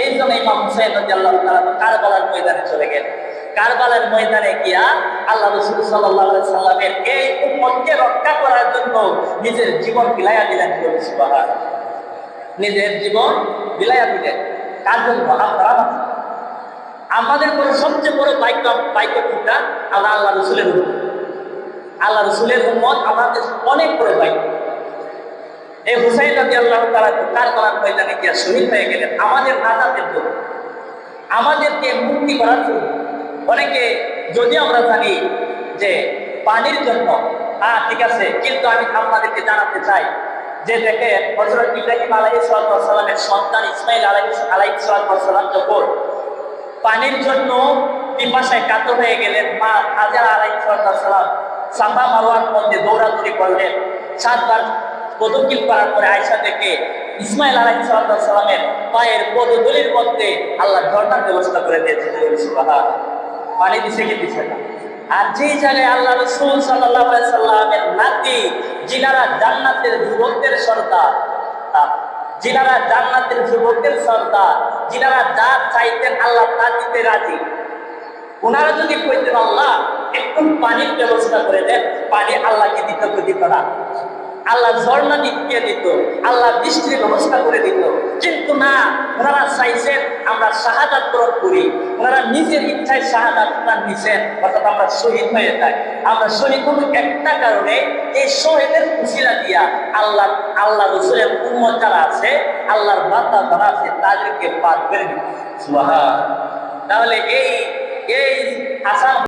এই জন্য ইমাম হুসাইন রাদিয়াল্লাহু তাআলা কারবালার ময়দানে চলে গেলেন কারবালার ময়দানে গিয়া আল্লাহ রসুল সাল্লাল্লাহু আলাইহি সাল্লামের এই উম্মতকে রক্ষা করার জন্য নিজের জীবন বিলাইয়া দিলেন সুবহান নিজের জীবন বিলাইয়া দিলেন। কার জন্য? আপনারা আমাদের কোনো সবচেয়ে বড় বাইক বাইক কোনটা? আমরা আল্লাহ রসুলের আল্লাহ রসুলের উম্মত আমাদের অনেক বড় বাইক এই হুসাইন রাজি আল্লাহ তারা কার করার ময়দানে গিয়া শহীদ হয়ে গেলেন? আমাদের নাজাতের জন্য। আমাদেরকে মুক্তি করার জন্য। অনেকে যদি আমরা জানি যে পানির জন্য হ্যাঁ ঠিক আছে, কিন্তু আমি আপনাদেরকে জানাতে চাই যে দেখে হজরত ইব্রাহিম আলাই সালামের সন্তান ইসমাইল আলাই আলাই সালাম যখন পানির জন্য পিপাসায় কাতর হয়ে গেলেন, মা হাজার আলাই সালাম সাফা মারোয়ার মধ্যে দৌড়াদৌড়ি করলেন। সাতবার পদকিল করার পরে আয়সা থেকে ইসমাইল আলাই সালামের পায়ের পদদলির মধ্যে আল্লাহ ঝর্ণার ব্যবস্থা করে দিয়েছে। পানি দিছে কি দিছে না। আর যেই জায়গায় আল্লাহ রসুল সাল্লামের নাতি জিনারা জান্নাতের যুবকদের সর্দার আহ, যিনারা জান্নাতের যুবকদের সর্দার যিনারা যা চাইতেন আল্লাহ তা দিতে রাজি। ওনারা যদি কইতেন আল্লাহ একটু পানির ব্যবস্থা করে দেন পানি আল্লাহকে দিত দিত না। আল্লাহ ঝর্ণা দিয়ে দিত, আল্লাহ বৃষ্টির ব্যবস্থা করে দিত। কিন্তু না, ওনারা চাইছেন আমরা শাহাদাত গ্রহণ করি। ওনারা নিজের ইচ্ছায় শাহাদাত দিচ্ছেন, অর্থাৎ আমরা শহীদ হয়ে যাই। আমরা শহীদ হব একটা কারণে এই শহীদের খুশিলা দিয়া আল্লাহ আল্লাহ রসুলের উন্মত যারা আছে, আল্লাহর বার্তা যারা আছে, তাদেরকে পার করে দিচ্ছে। তাহলে এই এই আসাম